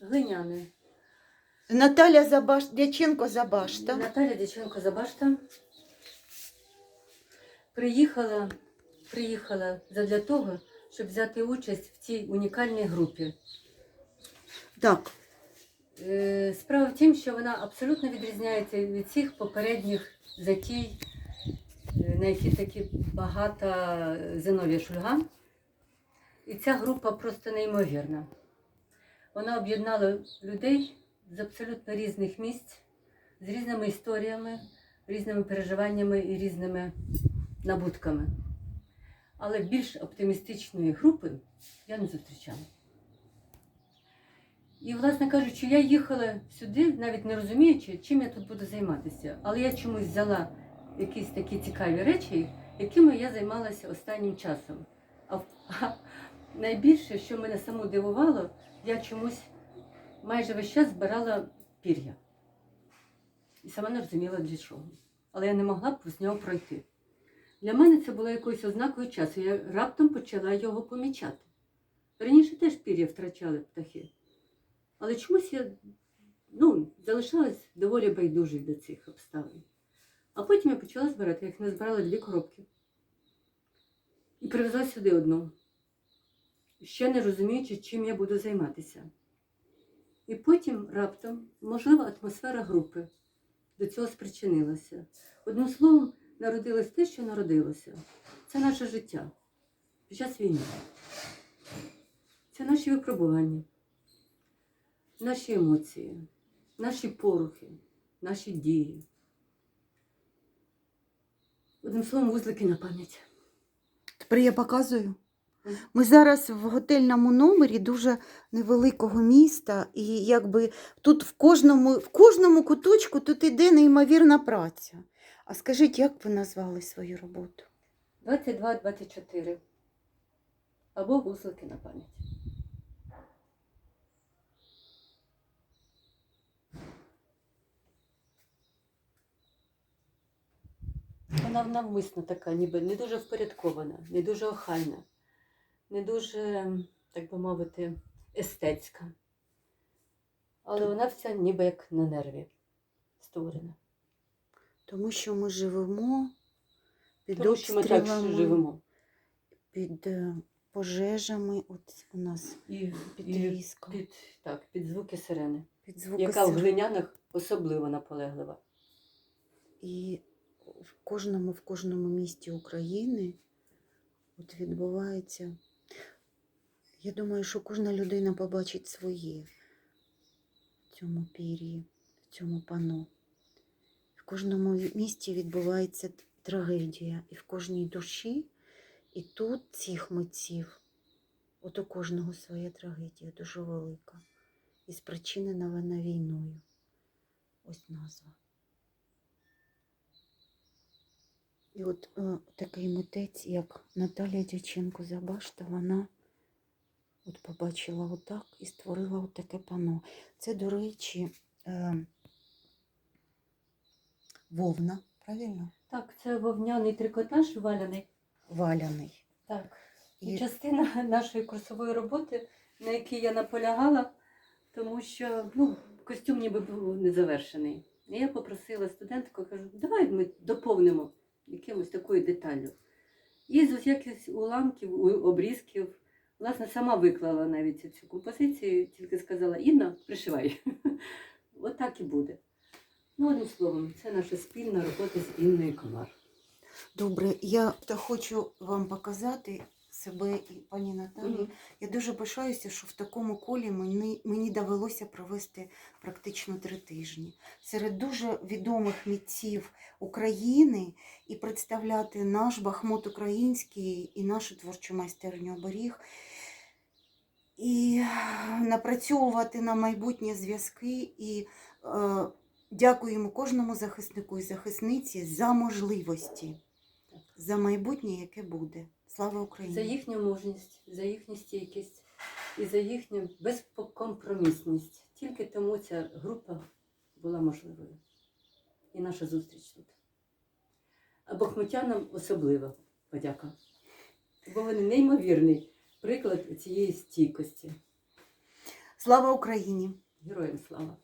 Глиняне. Наталя Забаш... Дяченко Забашта. Наталя Дяченко Забашта приїхала, приїхала задля того, щоб взяти участь в цій унікальній групі. Так, Е, Справа в тім, що вона абсолютно відрізняється від всіх попередніх затій, е, на які такі багата Зиновія Шульга. І ця група просто неймовірна. Вона об'єднала людей з абсолютно різних місць, з різними історіями, різними переживаннями і різними набутками. Але більш оптимістичної групи я не зустрічала. І, власне кажучи, я їхала сюди, навіть не розуміючи, чим я тут буду займатися. Але я чомусь взяла якісь такі цікаві речі, якими я займалася останнім часом. Найбільше, що мене саму дивувало, я чомусь майже весь час збирала пір'я. І сама не розуміла для чого. Але я не могла б з нього пройти. Для мене це було якоюсь ознакою часу. Я раптом почала його помічати. Раніше теж пір'я втрачали птахи. Але чомусь я ну, залишалась доволі байдужою до цих обставин. А потім я почала збирати, як назбирала дві коробки. І привезла сюди одну, ще не розуміючи, чим я буду займатися. І потім раптом, можливо, атмосфера групи до цього спричинилася. Одним словом, народилось те, що народилося. Це наше життя під час війни. Це наші випробування наші емоції, наші порухи, наші дії. Одним словом, вузлики на пам'ять. тепер я показую. Ми зараз в готельному номері дуже невеликого міста, і якби тут в кожному, в кожному куточку тут іде неймовірна праця. А скажіть, як ви назвали свою роботу? 22-24. Або вузлики на пам'ять. Вона навмисно така, ніби не дуже впорядкована, не дуже охайна, не дуже, так би мовити, естетська. Але вона вся ніби як на нерві створена. Тому що ми живемо під Тому що ми так обстрілами, живемо. під е, пожежами. От у нас І, під і різком, під, так, під звуки сирени. під звуки яка в сирен. глинянах особливо наполеглива. І в кожному, в кожному місті України от відбувається. Я думаю, що кожна людина побачить своє в цьому пір'ї, в цьому пано. В кожному місті відбувається трагедія, і в кожній душі, і тут цих митців, от у кожного своя трагедія дуже велика. І спричинена вона війною. Ось назва. І от е, такий митець, як Наталія Дяченко Забашта, вона от побачила отак і створила от таке пано. Це, до речі, е, вовна, правильно? Так, це вовняний трикотаж валяний. Валяний. Так. І І частина нашої курсової роботи, на якій я наполягала, тому що ну, костюм ніби був незавершений. І я попросила студентку, кажу, давай ми доповнимо якимось такою деталлю. І з якихось уламків, обрізків, власне, сама виклала навіть цю композицію, тільки сказала, Інна, пришивай. Отак і буде. Ну, одним словом, це наша спільна робота з Інною Комар. добре, я хочу вам показати себе і пані Наталі. Мгм. Я дуже пишаюся, що в такому колі мені, мені довелося провести практично три тижні. Серед дуже відомих митців України і представляти наш Бахмут український і нашу творчу майстерню оберіг. І напрацьовувати на майбутнє зв'язки. І е, дякуємо кожному захиснику і захисниці за можливості, за майбутнє, яке буде. Слава Україні! За їхню мужність, за їхню стійкість і за їхню безкомпромісність. Тільки тому ця група була можливою. І наша зустріч тут. А бахмутянам особливо подяка. Бо вони неймовірний приклад цієї стійкості. Слава Україні! Героям слава!